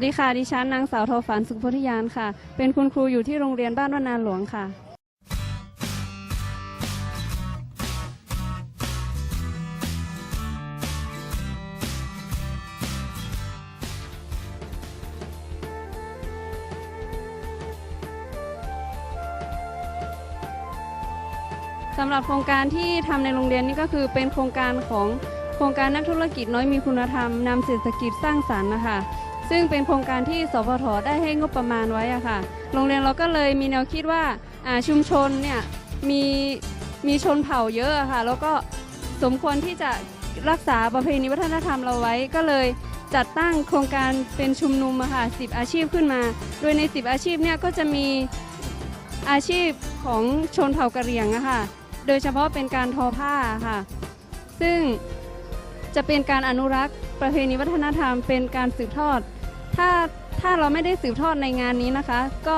วัสดีค่ะ ดิฉันนางสาวโทฝันสุขโพธิยานค่ะ เป็นคุณครูอยู่ที่โรงเรียนบ้านวนาหลวงค่ะ สำหรับโครงการที่ทำในโรงเรียนนี่ก็คือเป็นโครงการของโครงการนักธุรกิจน้อยมีคุณธรรมนำเศรษฐกิจสร้างสรรค์นะคะ ซึ่งเป็นโครงการที่สพทได้ให้งบประมาณไว้อะค่ะ โรงเรียนเราก็เลยมีแนวคิดว่าชุมชนเนี่ยมีมีชนเผ่าเยอะอะค่ะ แล้วก็สมควรที่จะรักษาประเพณีวัฒนธรรมเราไว้ก็เลยจัดตั้งโครงการเป็นชุมนุมอะค่ะสิอาชีพขึ้นมา โดยใน 10 อาชีพเนี่ยก็จะมีอาชีพของชนเผ่ากะเหรี่ยงอะค่ะ โดยเฉพาะเป็นการทอผ้าค่ะ ซึ่งจะเป็นการอนุรักษ์ประเพณีวัฒนธรรม เป็นการสืบทอด ถ้าถ้าเราไม่ได้สืบทอดในงานนี้นะคะ ก็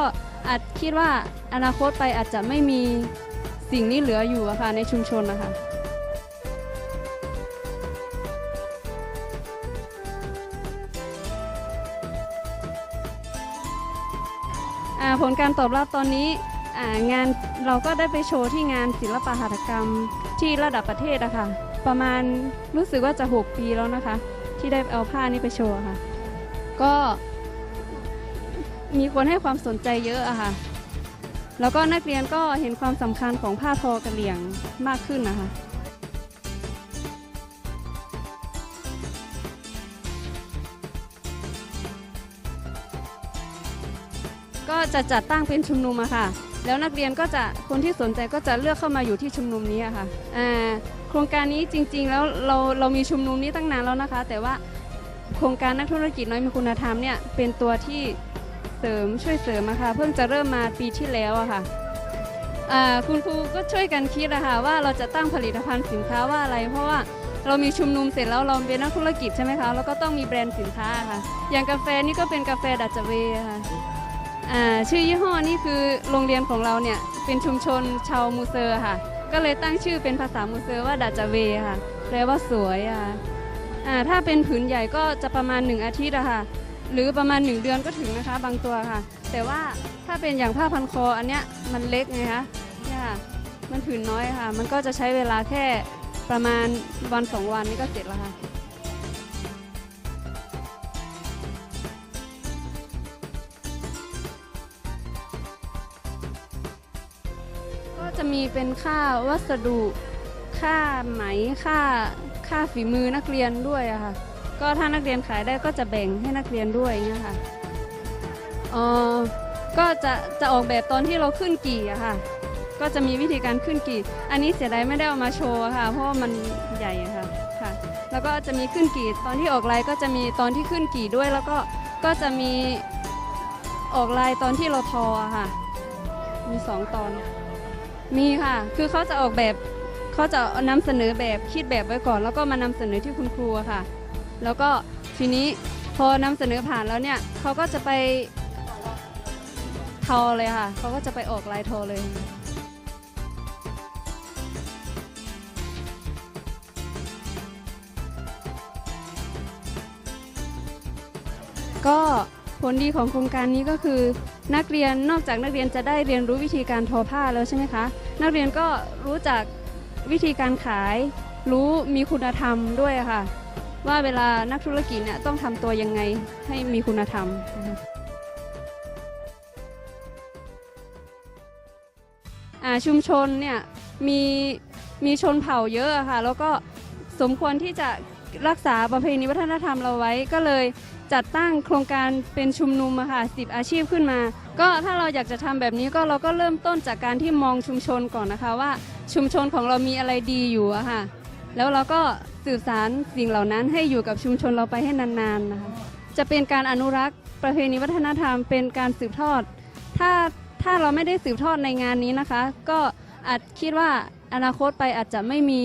อาจคิดว่าอนาคตไปอาจจะไม่มีสิ่งนี้เหลืออยู่อะค่ะในชุมชนนะคะผลการตอบรับตอนนี้งานเราก็ได้ไปโชว์ที่งานศิลปะหัตถกรรมที่ระดับประเทศอะค่ะ ประมาณรู้สึกว่าจะ 6 ปีแล้วนะคะ ที่ได้เอาผ้านี้ไปโชว์อะค่ะ ก็มีคนให้ความสนใจเยอะอะค่ะ แล้วก็นักเรียนก็เห็นความสำคัญของผ้าทอกระเหลี่ยงมากขึ้นนะคะก็จะจัดตั้งเป็นชุมนุมอะค่ะ แล้วนักเรียนก็จะคนที่สนใจก็จะเลือกเข้ามาอยู่ที่ชุมนุมนี้อะค่ะโครงการนี้จริงๆแล้วเราเรามีชุมนุมนี้ตั้งนานแล้วนะคะ แต่ว่า โครงการนักธุรกิจน้อยมีคุณธรรมเนี่ยเป็นตัวที่เสริมช่วยเสริมอะค่ะเพิ่งจะเริ่มมาปีที่แล้วอะค่ะอ่าคุณครูก็ช่วยกันคิดอะค่ะว่าเราจะตั้งผลิตภัณฑ์สินค้าว่าอะไร เพราะว่าเรามีชุมนุมเสร็จแล้วเราเป็นนักธุรกิจใช่ไหมคะแล้วก็ต้องมีแบรนด์สินค้าค่ะ อย่างกาแฟนี่ก็เป็นกาแฟดัจเจเวค่ะอ่าชื่อยี่ห้อนี่คือโรงเรียนของเราเนี่ยเป็นชุมชนชาวมูเซอร์ค่ะ ก็เลยตั้งชื่อเป็นภาษามูเซอร์ว่าดาจเวค่ะแปลว่าสวยอะ อ่าถ้าเป็นผืนใหญ่ก็จะประมาณ 1 อาทิตย์อะค่ะหรือประมาณ 1 เดือนก็ถึงนะคะ บางตัวค่ะ แต่ว่าถ้าเป็นอย่างผ้าพันคออันเนี้ยมันเล็กไงคะเนี่ยค่ะมันผืนน้อยค่ะ มันก็จะใช้เวลาแค่ประมาณวันสองวันนี่ก็เสร็จแล้วค่ะก็จะมีเป็นค่าวัสดุ ค่าไหม ค่า ค่าฝีมือนักเรียนด้วยอะค่ะ ก็ถ้านักเรียนขายได้ก็จะแบ่งให้นักเรียนด้วยอย่างเงี้ยค่ะเออก็จะจะออกแบบตอนที่เราขึ้นกี่อะค่ะ ก็จะมีวิธีการขึ้นกี่ อันนี้เสียดายไม่ได้เอามาโชว์ค่ะ เพราะว่ามันใหญ่ค่ะค่ะ แล้วก็จะมีขึ้นกี่ตอนที่ออกลายก็จะมีตอนที่ขึ้นกี่ด้วย แล้วก็ก็จะมีออกลายตอนที่เราทอค่ะ มีสองตอน มีค่ะ คือเขาจะออกแบบ เขาจะนำเสนอแบบคิดแบบไว้ก่อน แล้วก็มานำเสนอที่คุณครูค่ะ แล้วก็ทีนี้พอนำเสนอผ่านแล้วเนี่ยเขาก็จะไปทอเลยค่ะเขาก็จะไปออกลายทอเลยก็ผลดีของโครงการนี้ก็คือ นักเรียนนอกจากนักเรียนจะได้เรียนรู้วิธีการทอผ้าแล้วใช่ไหมคะ นักเรียนก็รู้จัก วิธีการขายรู้มีคุณธรรมด้วยค่ะ ว่าเวลานักธุรกิจเนี่ยต้องทำตัวยังไงให้มีคุณธรรมชุมชนเนี่ยมีมีชนเผ่าเยอะค่ะ แล้วก็สมควรที่จะรักษาประเพณีวัฒนธรรมเราไว้ก็เลยจัดตั้งโครงการเป็นชุมนุมค่ะสิบอาชีพขึ้นมา ก็ถ้าเราอยากจะทำแบบนี้ก็เราก็เริ่มต้นจากการที่มองชุมชนก่อนนะคะว่า ชุมชนของเรามีอะไรดีอยู่อะค่ะ แล้วเราก็สื่อสารสิ่งเหล่านั้นให้อยู่กับชุมชนเราไปให้นานๆนะคะ จะเป็นการอนุรักษ์ประเพณีวัฒนธรรมเป็นการสืบทอด ถ้าถ้าเราไม่ได้สืบทอดในงานนี้นะคะ ก็อาจคิดว่าอนาคตไปอาจจะไม่มี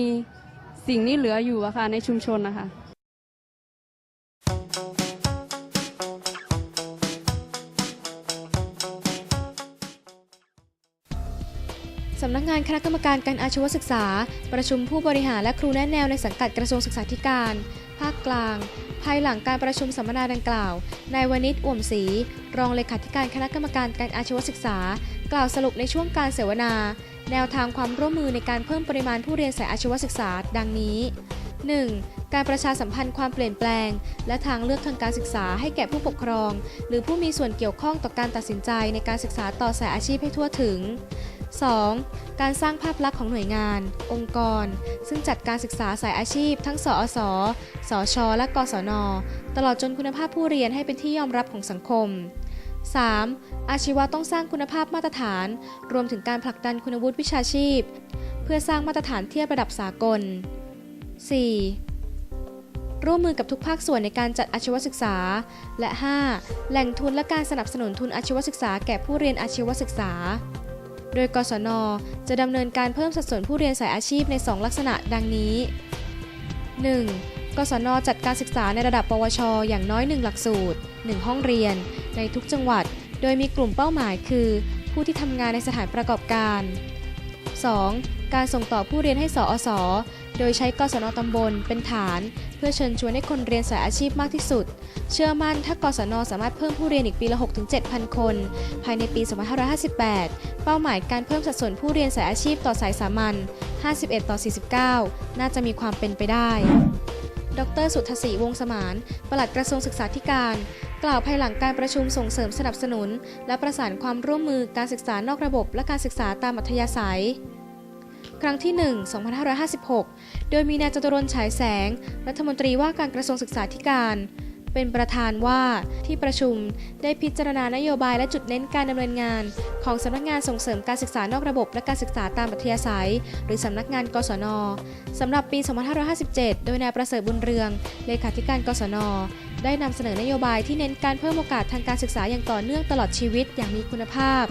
สิ่งนี้เหลืออยู่อะค่ะในชุมชนนะคะำนักงานคณะกรรมการการอาชีวศึกษา ประชุมผู้บริหารและครูแนะแนวในสังกัดกระทรวงศึกษาธิการ ภาคกลาง ภายหลังการประชุมสัมมนาดังกล่าว นายวณิชอ่วมศรีรองเลขาธิการคณะกรรมการการอาชีวศึกษา กล่าวสรุปในช่วงการเสวนา แนวทางความร่วมมือในการเพิ่มปริมาณผู้เรียนสายอาชีวศึกษา ดังนี้ 1. การประชาสัมพันธ์ความเปลี่ยนแปลง และทางเลือกทางการศึกษาให้แก่ผู้ปกครอง หรือผู้มีส่วนเกี่ยวข้องต่อการตัดสินใจในการศึกษาต่อสายอาชีพให้ทั่วถึง 2. การสร้างภาพลักษณ์ของหน่วยงาน องค์กร ซึ่งจัดการศึกษาสายอาชีพ ทั้งสอสสชและกศน ตลอดจนคุณภาพผู้เรียนให้เป็นที่ยอมรับของสังคม 3. อาชีวะต้องสร้างคุณภาพมาตรฐาน รวมถึงการผลักดันคุณวุฒิวิชาชีพ เพื่อสร้างมาตรฐานเทียบระดับสากล 4. ร่วมมือกับทุกภาคส่วนในการจัดอาชีวศึกษา และ 5. แหล่งทุนและการสนับสนุนทุนอาชีวศึกษาแก่ผู้เรียนอาชีวศึกษา โดยกศน จะดำเนินการเพิ่มสัดส่วนผู้เรียนสายอาชีพใน 2 ลักษณะดังนี้ 1. กศน จัดการศึกษาในระดับ ปวช อย่างน้อย 1 หลักสูตร 1 ห้องเรียน ในทุกจังหวัด โดยมีกลุ่มเป้าหมายคือ ผู้ที่ทำงานในสถานประกอบการ 2. การส่งต่อผู้เรียนให้สอสอโดยใช้กศนตำบลเป็นฐาน เพื่อเชิญชวนให้คนเรียนสายอาชีพมากที่สุด เชื่อมั่นถ้ากศนสามารถเพิ่มผู้เรียนอีกปีละ6-7,000 คน ภายในปี 2558 เป้าหมายการเพิ่มสัดส่วนผู้เรียนสายอาชีพต่อสายสามัญ 51 ต่อ 49 น่าจะมีความเป็นไปได้ดรสุทธศรีวงศ์สมาน ปลัดกระทรวงศึกษาธิการ กล่าวภายหลังการประชุมส่งเสริมสนับสนุน และประสานความร่วมมือการศึกษานอกระบบและการศึกษาตามอัธยาศัย ครั้งที่ 1 2556 โดยมีนายจตุรนฉายแสง รัฐมนตรีว่าการกระทรวงศึกษาธิการ เป็นประธานว่าที่ประชุมได้พิจารณานโยบายและจุดเน้นการดำเนินงาน ของสำนักงานส่งเสริมการศึกษานอกระบบและการศึกษาตามอัธยาศัย หรือสำนักงานกศนสำหรับปี 2557 โดยนายประเสริฐบุญเรือง เลขาธิการกศนได้นำเสนอนโยบายที่เน้นการเพิ่มโอกาสทางการศึกษาอย่างต่อเนื่องตลอดชีวิตอย่างมีคุณภาพ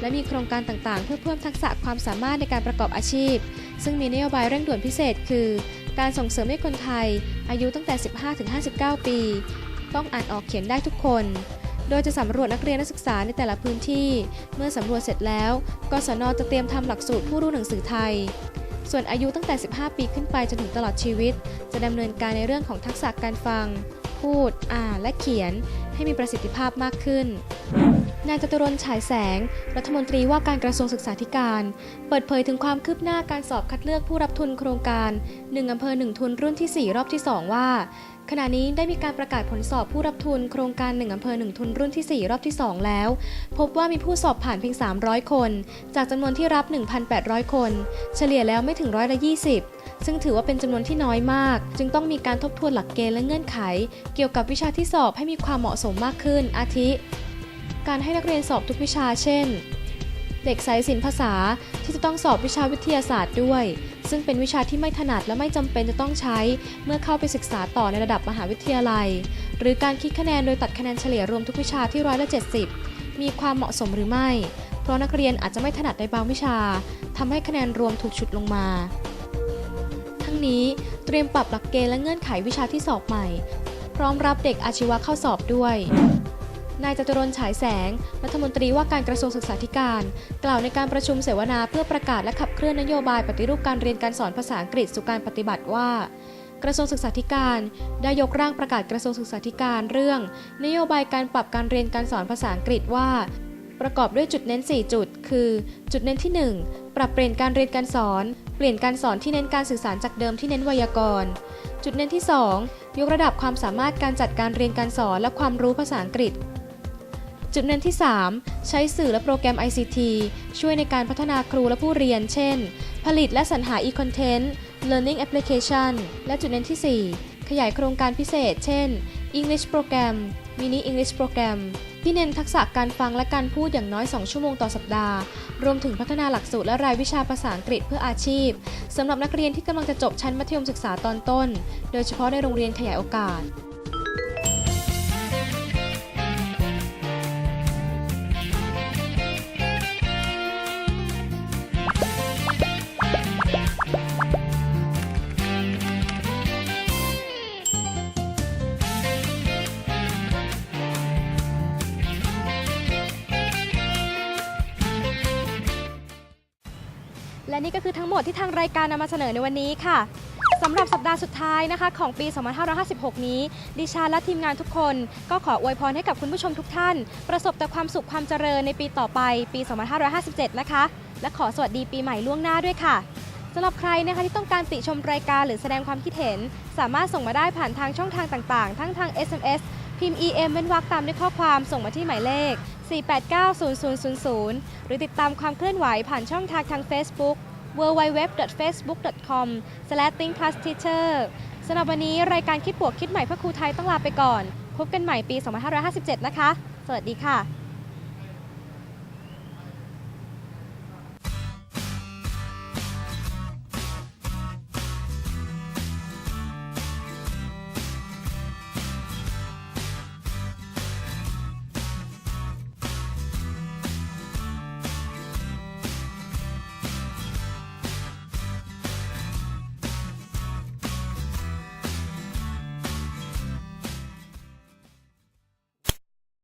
และมีโครงการต่างๆ เพื่อเพิ่มทักษะความสามารถในการประกอบอาชีพ ซึ่งมีนโยบายเร่งด่วนพิเศษ คือ การส่งเสริมให้คนไทย อายุตั้งแต่ 15-59 ปี ต้องอ่านออกเขียนได้ทุกคน โดยจะสำรวจนักเรียนนักศึกษาในแต่ละพื้นที่ เมื่อสำรวจเสร็จแล้วกศนจะเตรียมทำหลักสูตรผู้รู้หนังสือไทยส่วนอายุตั้งแต่ 15 ปีขึ้นไปจนถึงตลอดชีวิต จะดำเนินการในเรื่องของทักษะการฟัง พูด อ่าน และเขียน ให้มีประสิทธิภาพมากขึ้น นายจตุรนฉายแสง รัฐมนตรีว่าการกระทรวงศึกษาธิการ เปิดเผยถึงความคืบหน้าการสอบคัดเลือกผู้รับทุนโครงการ 1อำเภอ 1 ทุนรุ่นที่ 4 รอบที่ 2 ว่า ขณะนี้ได้มีการประกาศผลสอบผู้รับทุนโครงการ 1อำเภอ 1 ทุนรุ่นที่ 4 รอบที่ 2 แล้ว พบว่ามีผู้สอบผ่านเพียง 300 คน จากจำนวนที่รับ 1,800 คน เฉลี่ยแล้วไม่ถึงร้อยละ20ซึ่งถือว่าเป็นจำนวนที่น้อยมาก จึงต้องมีการทบทวนหลักเกณฑ์และเงื่อนไข เกี่ยวกับวิชาที่สอบให้มีความเหมาะสมมากขึ้น อาทิ การให้นักเรียนสอบทุกวิชาเช่น เด็กสายศิลป์ภาษาที่จะต้องสอบวิชาวิทยาศาสตร์ด้วย ซึ่งเป็นวิชาที่ไม่ถนัดและไม่จำเป็นจะต้องใช้ เมื่อเข้าไปศึกษาต่อในระดับมหาวิทยาลัย หรือการคิดคะแนนโดยตัดคะแนนเฉลี่ยรวมทุกวิชาที่ร้อยละ70 มีความเหมาะสมหรือไม่ เพราะนักเรียนอาจจะไม่ถนัดในบางวิชาทำให้คะแนนรวมถูกฉุดลงมา ทั้งนี้เตรียมปรับหลักเกณฑ์และเงื่อนไขวิชาที่สอบใหม่ พร้อมรับเด็กอาชีวะเข้าสอบด้วย นายจตุรนฉายแสง รัฐมนตรีว่าการกระทรวงศึกษาธิการ กล่าวในการประชุมเสวนาเพื่อประกาศและขับเคลื่อนนโยบายปฏิรูปการเรียนการสอนภาษาอังกฤษสู่การปฏิบัติว่ากระทรวงศึกษาธิการ ได้ยกร่างประกาศกระทรวงศึกษาธิการเรื่อง นโยบายการปรับการเรียนการสอนภาษาอังกฤษว่า ประกอบด้วยจุดเน้น 4 จุด คือ จุดเน้นที่ 1 ปรับเปลี่ยนการเรียนการสอน เปลี่ยนการสอนที่เน้นการสื่อสารจากเดิมที่เน้นไวยากรณ์ จุดเน้นที่ 2 ยกระดับความสามารถการจัดการเรียนการสอนและความรู้ภาษาอังกฤษ จุดเน้นที่ 3 ใช้สื่อและโปรแกรม ICT ช่วยในการพัฒนาครูและผู้เรียน เช่น ผลิตและสรรหา e-content learning application และจุดเน้นที่ 4 ขยายโครงการพิเศษ เช่น English Program Mini English Program ที่เน้นทักษะการฟังและการพูดอย่างน้อย 2 ชั่วโมงต่อสัปดาห์ รวมถึงพัฒนาหลักสูตรและรายวิชาภาษาอังกฤษเพื่ออาชีพสำหรับนักเรียนที่กำลังจะจบชั้นมัธยมศึกษาตอนต้น โดยเฉพาะในโรงเรียนขยายโอกาส และนี่ก็คือทั้งหมดที่ทางรายการนำมาเสนอในวันนี้ค่ะสำหรับสัปดาห์สุดท้ายนะคะ ของปี 2556 นี้ ดิฉันและทีมงานทุกคน ก็ขออวยพรให้กับคุณผู้ชมทุกท่าน ประสบแต่ความสุขความเจริญในปีต่อไปปี 2557 นะคะ และขอสวัสดีปีใหม่ล่วงหน้าด้วยค่ะสำหรับใครนะคะที่ต้องการติชมรายการหรือแสดงความคิดเห็น สามารถส่งมาได้ผ่านทางช่องทางต่างๆ ทั้งทาง SMS พิมพ์ EM เว้นวรรคตามด้วยข้อความส่งมาที่หมายเลข 4890000 หรือติดตามความเคลื่อนไหวผ่านช่องทางทาง Facebook www.facebook.com/thinkplusteacher สำหรับวันนี้รายการคิดบวกคิดใหม่เพื่อครูไทยต้องลาไปก่อน พบกันใหม่ปี 2557 นะคะ สวัสดีค่ะ